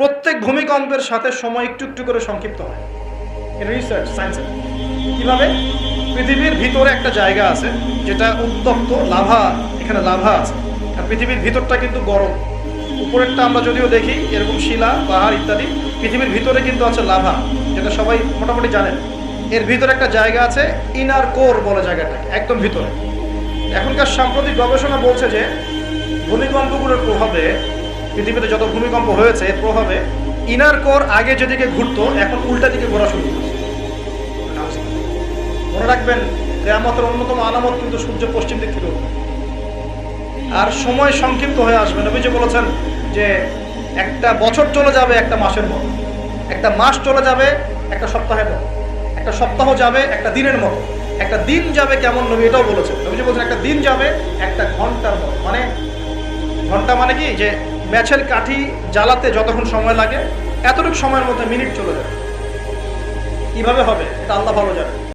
প্রত্যেক ভূমিকম্পের সাথে সময় একটু একটু করে সংক্ষিপ্ত হয়। রিসার্চ সায়েন্সের কীভাবে? পৃথিবীর ভিতরে একটা জায়গা আছে, যেটা উত্তপ্ত লাভা, এখানে লাভা আছে। আর পৃথিবীর ভিতরটা কিন্তু গরম। উপরেরটা আমরা যদিও দেখি, এরকম শিলা, পাহাড় ইত্যাদি, পৃথিবীর ভিতরে কিন্তু আছে লাভা, যেটা সবাই মোটামুটি জানেন। এর ভিতরে একটা জায়গা আছে ইনার কোর বলে জায়গাটাকে, একদম ভিতরে। এখনকার সাম্প্রতিক গবেষণা বলছে যে, ভূমিকম্পগুলোর প্রভাবে পৃথিবীতে যত ভূমিকম্প হয়েছে, এর প্রভাবে ইনার কোর আগে যেদিকে ঘুরতো, এখন উল্টা দিকে ঘোরা শুরু করেছে। মনে রাখবেন, কেয়ামতের অন্যতম আলামত কিন্তু সূর্য পশ্চিম দিক থেকে। আর সময় সংক্ষিপ্ত হয়ে আসবে। নবী যে বলেছেন যে, একটা বছর চলে যাবে একটা মাসের মতো। একটা মাস চলে যাবে একটা সপ্তাহের মতো। একটা সপ্তাহ যাবে একটা দিনের মতো। একটা দিন যাবে কেমন নবী এটাও বলেছেন। নবী যে বলছেন, একটা দিন যাবে একটা ঘণ্টার মতো। মানে ঘণ্টা মানে কি? যে ম্যাচের কাঠি জ্বালাতে যতক্ষণ সময় লাগে, এতটুকু সময়ের মধ্যে মিনিট চলে যায় কীভাবে হবে এটা আল্লাহ ভালো জানে।